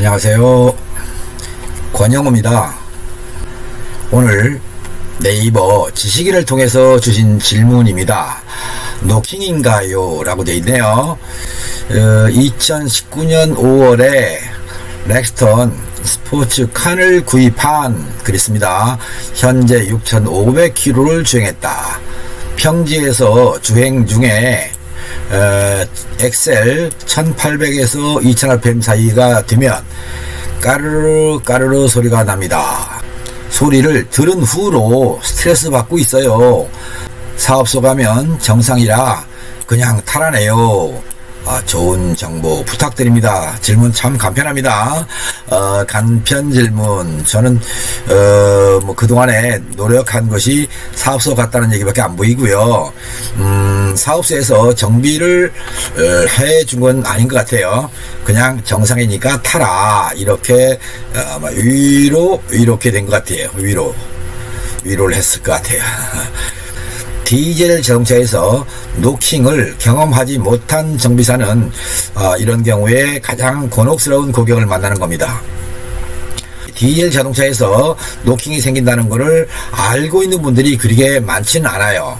안녕하세요. 권영호입니다. 오늘 네이버 지식인을 통해서 주신 질문입니다. 노킹인가요? 라고 되어 있네요. 어, 2019년 5월에 렉스턴 스포츠 칸을 구입한 그랬습니다. 현재 6,500km를 주행했다. 평지에서 주행 중에 어, 엑셀 1800에서 2000rpm 사이가 되면 까르르 까르르 소리가 납니다. 소리를 들은 후로 스트레스 받고 있어요. 사업소 가면 정상이라 그냥 타라네요. 아, 좋은 정보 부탁드립니다. 질문 참 간편합니다. 어, 간편 질문. 저는, 어, 뭐, 그동안에 노력한 것이 사업소 갔다는 얘기밖에 안 보이고요. 음, 사업소에서 정비를 어, 해준 건 아닌 것 같아요. 그냥 정상이니까 타라. 이렇게, 어, 위로, 이렇게 된 것 같아요. 위로. 위로를 했을 것 같아요. 디젤 자동차에서 노킹을 경험하지 못한 정비사는 어, 이런 경우에 가장 곤혹스러운 고객을 만나는 겁니다. 디젤 자동차에서 노킹이 생긴다는 것을 알고 있는 분들이 그렇게 많지는 않아요.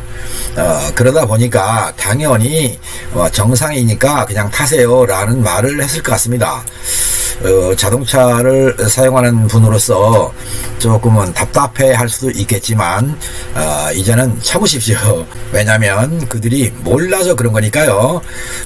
어, 그러다 보니까 당연히 어, 정상이니까 그냥 타세요라는 말을 했을 것 같습니다. 어, 자동차를 사용하는 분으로서 조금은 답답해 할 수도 있겠지만 어, 이제는 참으십시오. 왜냐하면 그들이 몰라서 그런 거니까요.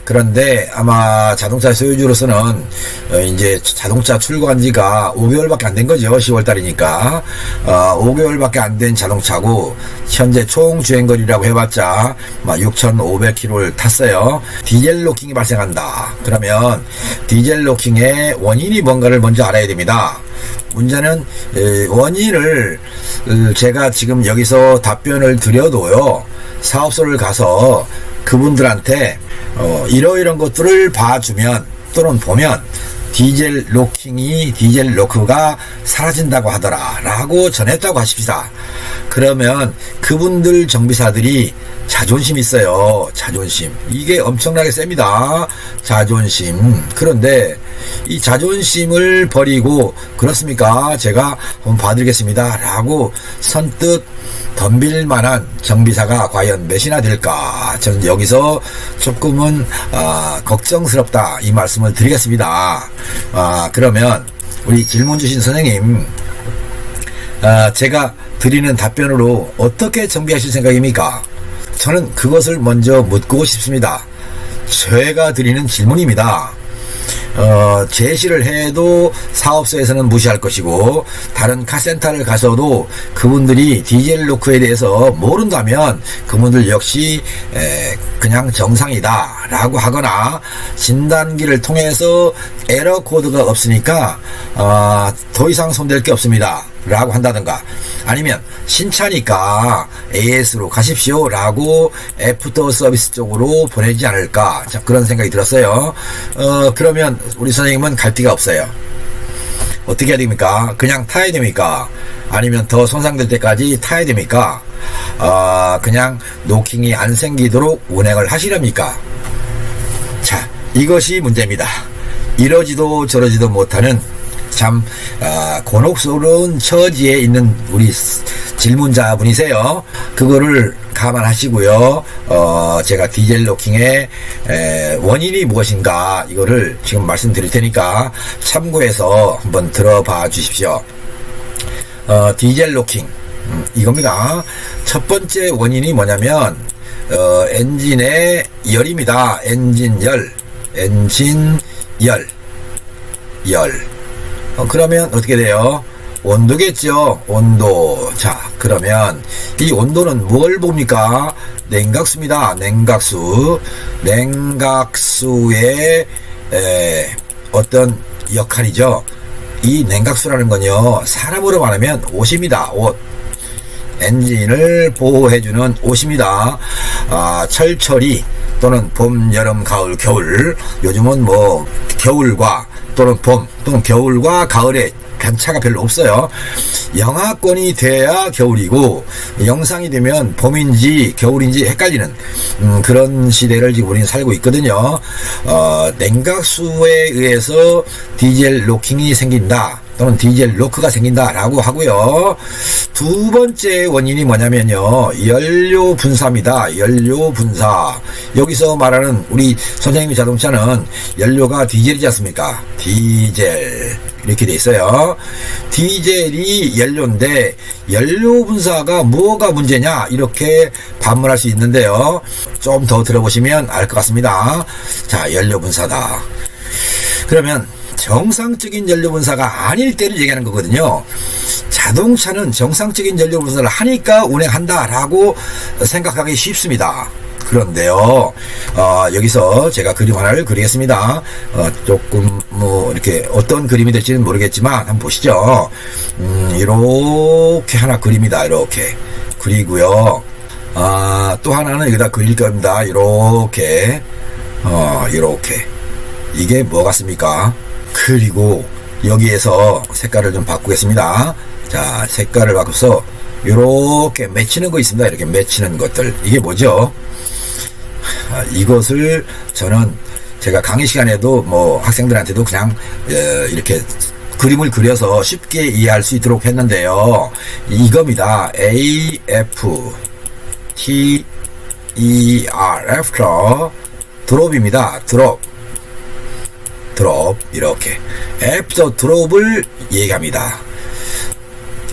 그런데 아마 자동차 소유주로서는 어, 이제 자동차 출고한 지가 5개월밖에 안 된 거죠. 10월 달이니까 어, 5개월밖에 안 된 자동차고 현재 총 주행 거리라고 해봤자 6,500km를 탔어요. 디젤 로킹이 발생한다. 그러면 디젤 로킹의 원인 이 뭔가를 먼저 알아야 됩니다. 문제는 에, 원인을 어, 제가 지금 여기서 답변을 드려도요. 사업소를 가서 그분들한테 어, 이러이런 것들을 봐주면 또는 보면 디젤 로킹이 디젤 로크가 사라진다고 하더라 라고 전했다고 하십시다. 그러면 그분들 정비사들이 자존심 있어요. 자존심. 이게 엄청나게 셉니다. 자존심. 그런데 이 자존심을 버리고 그렇습니까? 제가 한번 봐드리겠습니다. 라고 선뜻 덤빌 만한 정비사가 과연 몇이나 될까? 저는 여기서 조금은 아, 걱정스럽다 이 말씀을 드리겠습니다. 아, 그러면 우리 질문 주신 선생님 아, 제가 드리는 답변으로 어떻게 정비하실 생각입니까? 저는 그것을 먼저 묻고 싶습니다. 제가 드리는 질문입니다. 어, 제시를 해도 사업소에서는 무시할 것이고 다른 카센터를 가서도 그분들이 디젤 로크에 대해서 모른다면 그분들 역시 에, 그냥 정상이다 라고 하거나 진단기를 통해서 에러 코드가 없으니까 어, 더 이상 손댈 게 없습니다 라고 한다든가 아니면 신차니까 AS로 가십시오 라고 애프터 서비스 쪽으로 보내지 않을까. 자, 그런 생각이 들었어요. 어, 그러면 우리 선생님은 갈 데가 없어요. 어떻게 해야 됩니까? 그냥 타야 됩니까? 아니면 더 손상될 때까지 타야 됩니까? 어, 그냥 노킹이 안 생기도록 운행을 하시렵니까? 자 이것이 문제입니다. 이러지도 저러지도 못하는 참 아, 곤혹스러운 처지에 있는 우리 질문자 분이세요. 그거를 감안하시고요. 어, 제가 디젤 로킹의 에, 원인이 무엇인가 이거를 지금 말씀드릴 테니까 참고해서 한번 들어봐 주십시오. 어, 디젤 로킹 음, 이겁니다. 첫 번째 원인이 뭐냐면 어, 엔진의 열입니다. 엔진 열, 엔진 열, 열. 어, 그러면 어떻게 돼요? 온도겠죠? 온도. 자, 그러면 이 온도는 뭘 봅니까? 냉각수입니다. 냉각수. 냉각수의 에, 어떤 역할이죠? 이 냉각수라는 건요, 사람으로 말하면 옷입니다. 옷. 엔진을 보호해주는 옷입니다. 아, 철철이 또는 봄, 여름, 가을, 겨울. 요즘은 뭐 겨울과 또는 봄 또는 겨울과 가을에 편차가 별로 없어요. 영하권이 돼야 겨울이고 영상이 되면 봄인지 겨울인지 헷갈리는 음, 그런 시대를 지금 우리는 살고 있거든요. 어, 냉각수에 의해서 디젤 로킹이 생긴다. 또는 디젤 로크가 생긴다라고 하고요. 두 번째 원인이 뭐냐면요. 연료 분사입니다. 연료 분사. 여기서 말하는 우리 선생님의 자동차는 연료가 디젤이지 않습니까? 디젤. 이렇게 돼 있어요. 디젤이 연료인데 연료 분사가 뭐가 문제냐 이렇게 반문할 수 있는데요. 좀 더 들어보시면 알 것 같습니다. 자, 연료 분사다. 그러면 정상적인 연료 분사가 아닐 때를 얘기하는 거거든요. 자동차는 정상적인 연료 분사를 하니까 운행한다라고 생각하기 쉽습니다. 그런데요, 어, 여기서 제가 그림 하나를 그리겠습니다. 어, 조금 뭐 이렇게 어떤 그림이 될지는 모르겠지만 한번 보시죠. 음, 이렇게 하나 그립니다. 이렇게 그리고요. 아, 또 하나는 여기다 그릴 겁니다. 이렇게, 어, 이렇게. 이게 뭐 같습니까? 그리고 여기에서 색깔을 좀 바꾸겠습니다. 자, 색깔을 바꿔서 이렇게 맺히는 거 있습니다. 이렇게 맺히는 것들. 이게 뭐죠? 아, 이것을 저는 제가 강의 시간에도 뭐 학생들한테도 그냥 어, 이렇게 그림을 그려서 쉽게 이해할 수 있도록 했는데요. 이겁니다. A F T E R After 드롭입니다. 드롭. 드롭 이렇게. 애프터 드롭을 얘기합니다.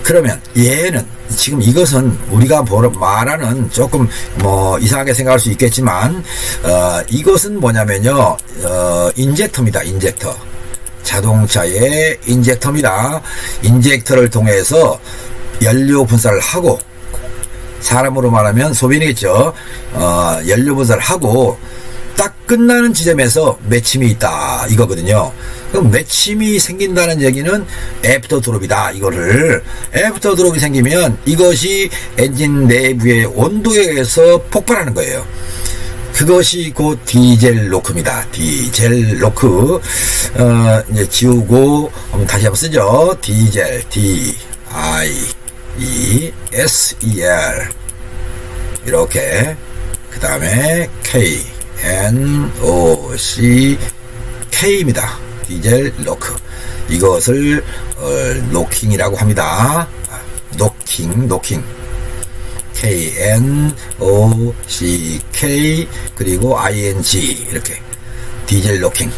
그러면 얘는 지금 이것은 우리가 말하는 조금 뭐 이상하게 생각할 수 있겠지만 어, 이것은 뭐냐면요. 어, 인젝터입니다 인젝터. 자동차의 인젝터입니다. 인젝터를 통해서 연료 분사를 하고 사람으로 말하면 소변이겠죠. 어, 연료 분사를 하고 딱 끝나는 지점에서 맺힘이 있다 이거거든요. 그럼 맺힘이 생긴다는 얘기는 애프터 드롭이다 이거를 애프터 드롭이 생기면 이것이 엔진 내부의 온도에 의해서 폭발하는 거예요. 그것이 곧 디젤 로크입니다. 디젤 로크. 어, 이제 지우고 한번 다시 한번 쓰죠. 디젤 D I E S E L 이렇게 그 다음에 K N O C K입니다. 디젤 로크. 이것을 어, 노킹이라고 합니다. 아, 노킹, 노킹. K N O C K 그리고 I N G 이렇게 디젤 로킹.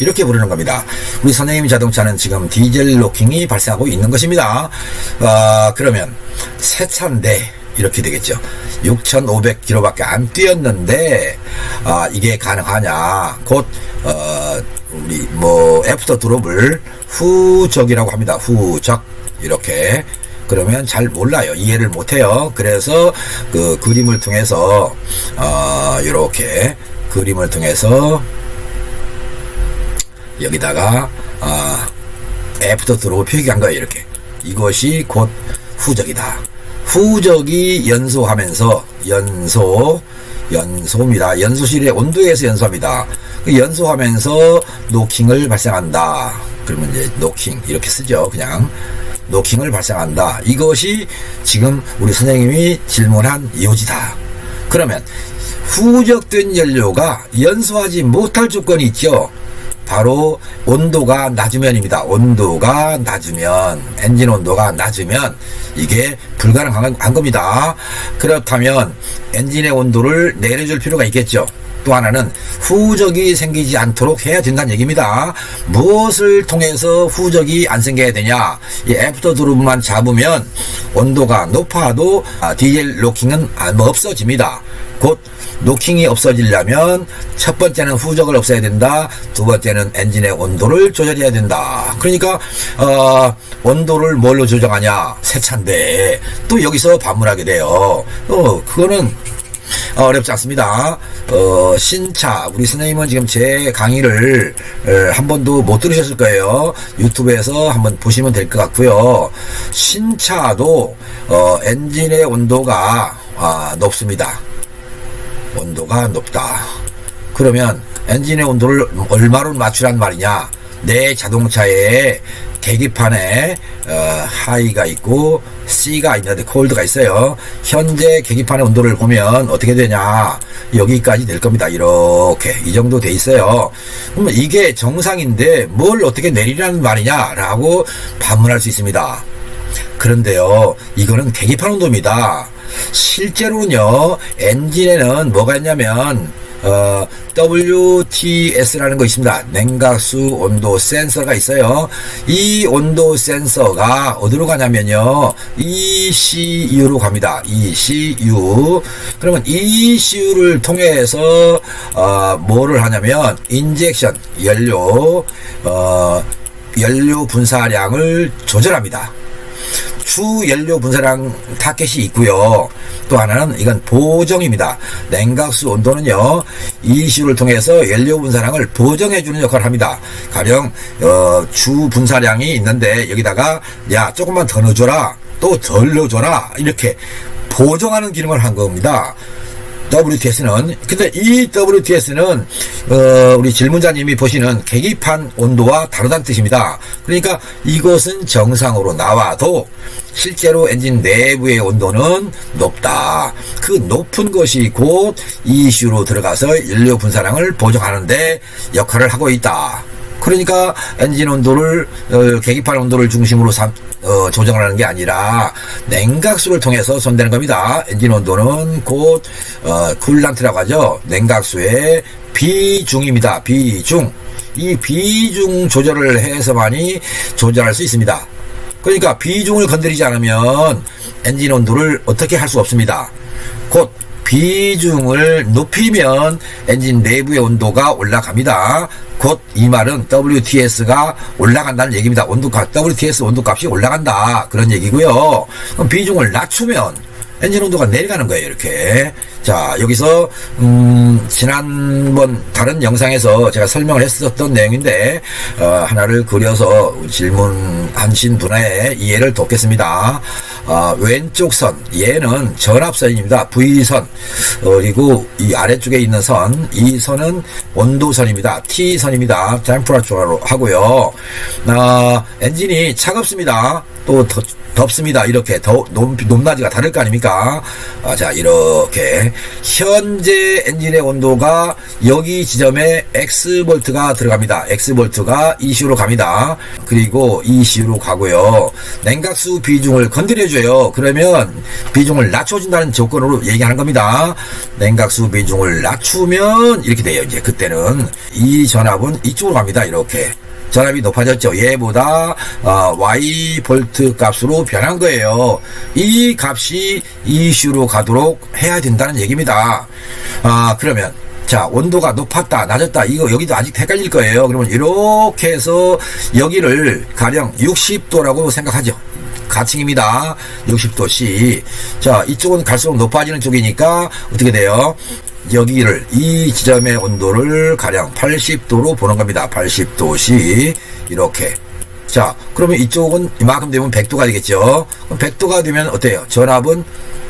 이렇게 부르는 겁니다. 우리 선생님 자동차는 지금 디젤 로킹이 발생하고 있는 것입니다. 아, 그러면 새 차인데 이렇게 되겠죠. 6,500km밖에 안 뛰었는데 아, 이게 가능하냐? 곧 어, 우리 뭐 애프터 드롭을 후적이라고 합니다. 후적 이렇게 그러면 잘 몰라요. 이해를 못해요. 그래서 그 그림을 통해서 어, 이렇게 그림을 통해서 여기다가 어, 애프터 드롭을 표기한 거예요. 이렇게 이것이 곧 후적이다. 후적이 연소하면서 연소 연소입니다. 연소실의 온도에서 연소합니다. 그 연소하면서 노킹을 발생한다. 그러면 이제 노킹 이렇게 쓰죠. 그냥 노킹을 발생한다. 이것이 지금 우리 선생님이 질문한 요지다. 그러면 후적된 연료가 연소하지 못할 조건이 있죠. 바로 온도가 낮으면입니다. 온도가 낮으면 엔진 온도가 낮으면 이게 불가능한 겁니다. 그렇다면 엔진의 온도를 내려줄 필요가 있겠죠. 또 하나는 후적이 생기지 않도록 해야 된다는 얘기입니다. 무엇을 통해서 후적이 안 생겨야 되냐? 이 애프터 드롭만 잡으면 온도가 높아도 아, 디젤 로킹은 없어집니다. 곧 노킹이 없어지려면 첫 번째는 후적을 없애야 된다. 두 번째는 엔진의 온도를 조절해야 된다. 그러니까 어, 온도를 뭘로 조정하냐? 세차인데 또 여기서 반문하게 돼요. 어, 그거는 어렵지 않습니다. 어, 신차, 우리 선생님은 지금 제 강의를 한 번도 못 들으셨을 거예요. 유튜브에서 한번 보시면 될 것 같고요. 신차도 어, 엔진의 온도가 아, 높습니다. 온도가 높다. 그러면 엔진의 온도를 얼마로 맞추란 말이냐? 내 자동차에 계기판에 어, 하이가 있고 C가 있는데 콜드가 있어요. 현재 계기판의 온도를 보면 어떻게 되냐 여기까지 될 겁니다. 이렇게 이 정도 돼 있어요. 그러면 이게 정상인데 뭘 어떻게 내리라는 말이냐라고 반문할 수 있습니다. 그런데요, 이거는 계기판 온도입니다. 실제로는요, 엔진에는 뭐가 있냐면, 어, WTS라는 거 있습니다. 냉각수 온도 센서가 있어요. 이 온도 센서가 어디로 가냐면요. ECU로 갑니다. ECU. 그러면 ECU를 통해서, 어, 뭐를 하냐면, 인젝션, 연료, 어, 연료 분사량을 조절합니다. 주 연료 분사량 타켓이 있고요. 또 하나는 이건 보정입니다. 냉각수 온도는요. 이슈를 통해서 연료 분사량을 보정해 주는 역할을 합니다. 가령 어, 주 분사량이 있는데 여기다가 야 조금만 더 넣어줘라. 또 덜 넣어줘라. 이렇게 보정하는 기능을 한 겁니다. WTS는 근데 이 WTS는 어, 우리 질문자님이 보시는 계기판 온도와 다르다는 뜻입니다. 그러니까 이것은 정상으로 나와도 실제로 엔진 내부의 온도는 높다. 그 높은 것이 곧 이슈로 들어가서 연료 분사량을 보정하는데 역할을 하고 있다. 그러니까 엔진 온도를 어, 계기판 온도를 중심으로 삼, 어, 조정하는 게 아니라 냉각수를 통해서 손대는 겁니다. 엔진 온도는 곧 어, 쿨란트라고 하죠. 냉각수의 비중입니다. 비중. 이 비중 조절을 해서만이 조절할 수 있습니다. 그러니까 비중을 건드리지 않으면 엔진 온도를 어떻게 할 수 없습니다. 곧 비중을 높이면 엔진 내부의 온도가 올라갑니다. 곧 이 말은 WTS가 올라간다는 얘기입니다. 온도값, WTS 온도값이 올라간다. 그런 얘기고요. 비중을 낮추면 엔진 온도가 내려가는 거예요, 이렇게. 자, 여기서, 음, 지난번 다른 영상에서 제가 설명을 했었던 내용인데, 어, 하나를 그려서 질문하신 분의 이해를 돕겠습니다. 어, 왼쪽 선, 얘는 전압선입니다. V선. 어, 그리고 이 아래쪽에 있는 선, 이 선은 온도선입니다. T선입니다. 템프라처로 하고요. 어, 엔진이 차갑습니다. 또 더, 덥습니다. 이렇게 더 높, 높낮이가 다를 거 아닙니까? 아, 자, 이렇게. 현재 엔진의 온도가 여기 지점에 X볼트가 들어갑니다. X볼트가 ECU로 갑니다. 그리고 ECU로 가고요. 냉각수 비중을 건드려줘요. 그러면 비중을 낮춰준다는 조건으로 얘기하는 겁니다. 냉각수 비중을 낮추면 이렇게 돼요. 이제 그때는 이 전압은 이쪽으로 갑니다. 이렇게. 전압이 높아졌죠. 얘보다 어, Y 볼트 값으로 변한 거예요. 이 값이 이슈로 가도록 해야 된다는 얘기입니다. 아 그러면 자 온도가 높았다 낮았다 이거 여기도 아직 헷갈릴 거예요. 그러면 이렇게 해서 여기를 가령 60도라고 생각하죠. 가칭입니다. 60도씨. 자, 이쪽은 갈수록 높아지는 쪽이니까 어떻게 돼요? 여기를 이 지점의 온도를 가량 80도로 보는 겁니다. 80도씨 이렇게. 자, 그러면 이쪽은 이만큼 되면 100도가 되겠죠. 그럼 100도가 되면 어때요? 전압은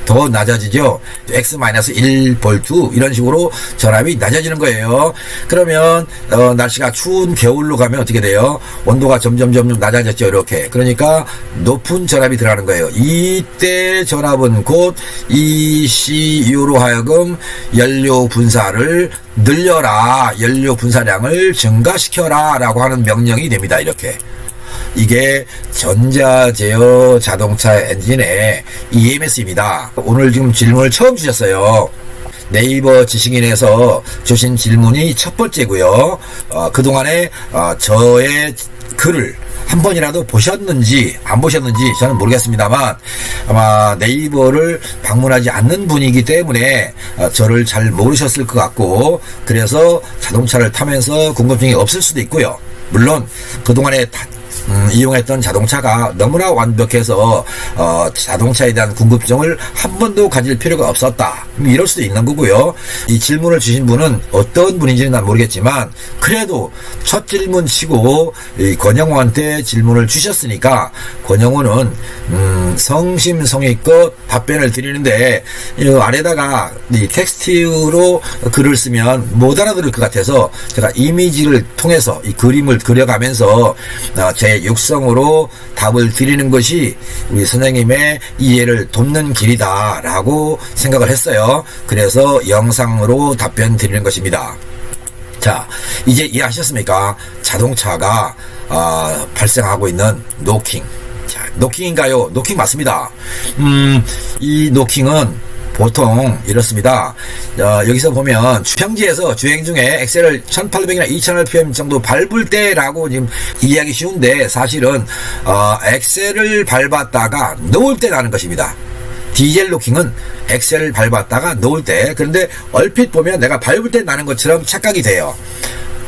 더 낮아지죠. X-1볼트 이런 식으로 전압이 낮아지는 거예요. 그러면 어, 날씨가 추운 겨울로 가면 어떻게 돼요? 온도가 점점 점점 낮아졌죠. 이렇게. 그러니까 높은 전압이 들어가는 거예요. 이때 전압은 곧 ECU로 하여금 연료 분사를 늘려라. 연료 분사량을 증가시켜라. 라고 하는 명령이 됩니다. 이렇게. 이게 전자제어 자동차 엔진의 EMS입니다. 오늘 지금 질문을 처음 주셨어요. 네이버 지식인에서 주신 질문이 첫 번째고요. 어, 그동안에 어, 저의 글을 한 번이라도 보셨는지 안 보셨는지 저는 모르겠습니다만 아마 네이버를 방문하지 않는 분이기 때문에 어, 저를 잘 모르셨을 것 같고 그래서 자동차를 타면서 궁금증이 없을 수도 있고요. 물론 그동안에 다 음, 이용했던 자동차가 너무나 완벽해서 어, 자동차에 대한 궁금증을 한 번도 가질 필요가 없었다. 음, 이럴 수도 있는 거고요. 이 질문을 주신 분은 어떤 분인지는 난 모르겠지만 그래도 첫 질문 치고 이 권영호한테 질문을 주셨으니까 권영호는 음, 성심성의껏 답변을 드리는데 이 아래다가 이 텍스트로 글을 쓰면 못 알아들을 것 같아서 제가 이미지를 통해서 이 그림을 그려가면서 어, 제 육성으로 답을 드리는 것이 우리 선생님의 이해를 돕는 길이다라고 생각을 했어요. 그래서 영상으로 답변 드리는 것입니다. 자, 이제 이해하셨습니까? 자동차가 어, 발생하고 있는 노킹. 자, 노킹인가요? 노킹 맞습니다. 음, 이 노킹은 보통 이렇습니다. 어, 여기서 보면 평지에서 주행 중에 엑셀을 1800이나 2000rpm 정도 밟을 때라고 지금 이해하기 쉬운데 사실은 어, 엑셀을 밟았다가 놓을 때 나는 것입니다. 디젤 로킹은 엑셀을 밟았다가 놓을 때 그런데 얼핏 보면 내가 밟을 때 나는 것처럼 착각이 돼요.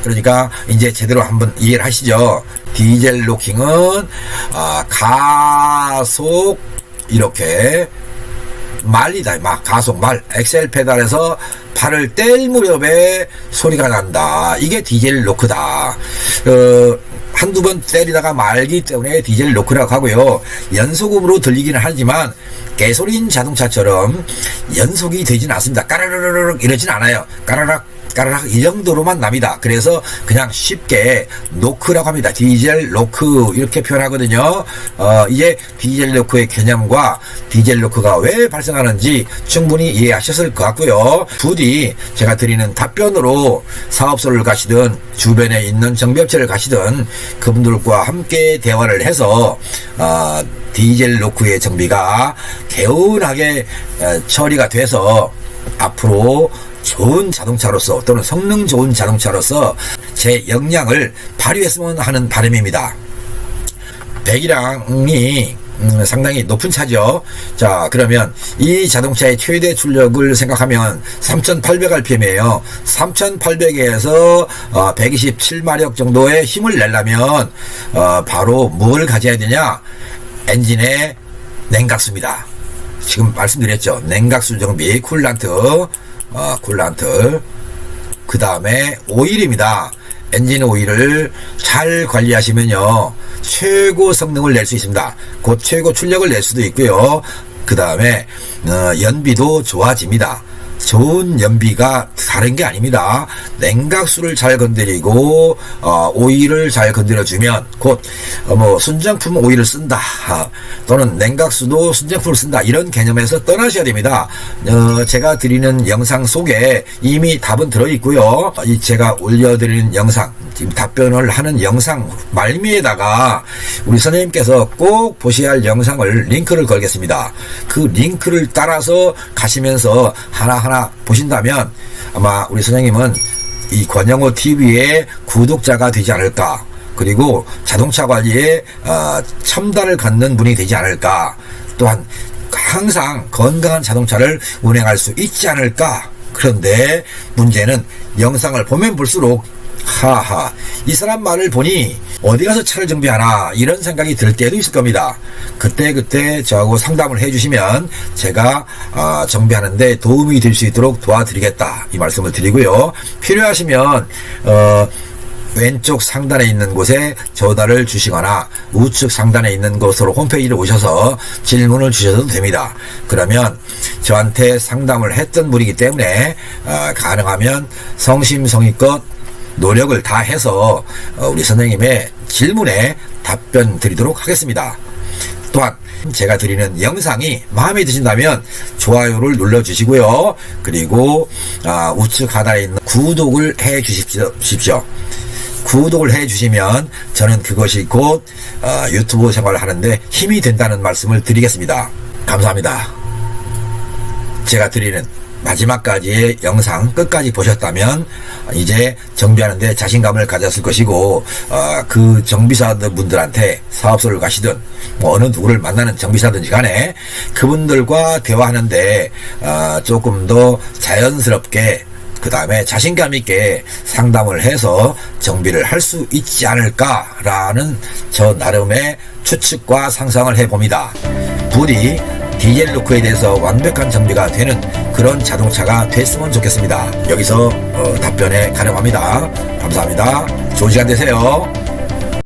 그러니까 이제 제대로 한번 이해를 하시죠. 디젤 로킹은 아, 가속 이렇게 말리다. 막 가속 말 엑셀 페달에서 발을 뗄 무렵에 소리가 난다. 이게 디젤 로크다. 어, 한두 번 때리다가 말기 때문에 디젤 로크라고 하고요. 연속음으로 들리기는 하지만 개소리인 자동차처럼 연속이 되진 않습니다. 까르르르륵 이러진 않아요. 까르락 까르락 이 정도로만 납니다. 그래서 그냥 쉽게 노크라고 합니다. 디젤 노크 이렇게 표현하거든요. 어, 이제 디젤 노크의 개념과 디젤 노크가 왜 발생하는지 충분히 이해하셨을 것 같고요. 부디 제가 드리는 답변으로 사업소를 가시든 주변에 있는 정비업체를 가시든 그분들과 함께 대화를 해서 어, 디젤 노크의 정비가 개운하게 어, 처리가 돼서 앞으로 좋은 자동차로서 또는 성능 좋은 자동차로서 제 역량을 발휘했으면 하는 바람입니다. 배기량이 음, 상당히 높은 차죠. 자, 그러면 이 자동차의 최대 출력을 생각하면 3,800rpm이에요. 3,800에서 어, 127마력 정도의 힘을 내려면 어, 바로 뭘 가져야 되냐? 엔진의 냉각수입니다. 지금 말씀드렸죠. 냉각수 정비, 쿨란트, 어, 쿨란트. 그 다음에 오일입니다. 엔진 오일을 잘 관리하시면요. 최고 성능을 낼 수 있습니다. 곧 최고 출력을 낼 수도 있고요. 그 다음에 어, 연비도 좋아집니다. 좋은 연비가 다른 게 아닙니다. 냉각수를 잘 건드리고 어, 오일을 잘 건드려 주면 곧뭐 순정품 오일을 쓴다 아, 또는 냉각수도 순정품을 쓴다 이런 개념에서 떠나셔야 됩니다. 어, 제가 드리는 영상 속에 이미 답은 들어 있고요. 이 제가 올려드리는 영상 지금 답변을 하는 영상 말미에다가 우리 선생님께서 꼭 보셔야 할 영상을 링크를 걸겠습니다. 그 링크를 따라서 가시면서 하나 하나 보신다면 아마 우리 선생님은 이 권영호 TV의 구독자가 되지 않을까. 그리고 자동차 관리에 어, 첨단을 갖는 분이 되지 않을까. 또한 항상 건강한 자동차를 운행할 수 있지 않을까. 그런데 문제는 영상을 보면 볼수록 하하 이 사람 말을 보니 어디 가서 차를 정비하나 이런 생각이 들 때도 있을 겁니다. 그때 그때 저하고 상담을 해주시면 제가 어, 정비하는데 도움이 될 수 있도록 도와드리겠다 이 말씀을 드리고요. 필요하시면 어, 왼쪽 상단에 있는 곳에 전화를 주시거나 우측 상단에 있는 곳으로 홈페이지를 오셔서 질문을 주셔도 됩니다. 그러면 저한테 상담을 했던 분이기 때문에 어, 가능하면 성심성의껏 노력을 다해서 어, 우리 선생님의 질문에 답변 드리도록 하겠습니다. 또한 제가 드리는 영상이 마음에 드신다면 좋아요를 눌러 주시고요. 그리고 아, 우측 하단에 있는 구독을 해 주십시오. 구독을 해 주시면 저는 그것이 곧 어, 유튜브 생활을 하는데 힘이 된다는 말씀을 드리겠습니다. 감사합니다. 제가 드리는 마지막까지의 영상 끝까지 보셨다면 이제 정비하는데 자신감을 가졌을 것이고 어, 그 정비사들 분들한테 사업소를 가시든 뭐 어느 누구를 만나는 정비사든지 간에 그분들과 대화하는데 어, 조금 더 자연스럽게 그 다음에 자신감 있게 상담을 해서 정비를 할 수 있지 않을까라는 저 나름의 추측과 상상을 해봅니다. 부디 디젤 루크에 대해서 완벽한 정비가 되는 그런 자동차가 됐으면 좋겠습니다. 여기서 어, 답변에 가려합니다. 감사합니다. 좋은 시간 되세요.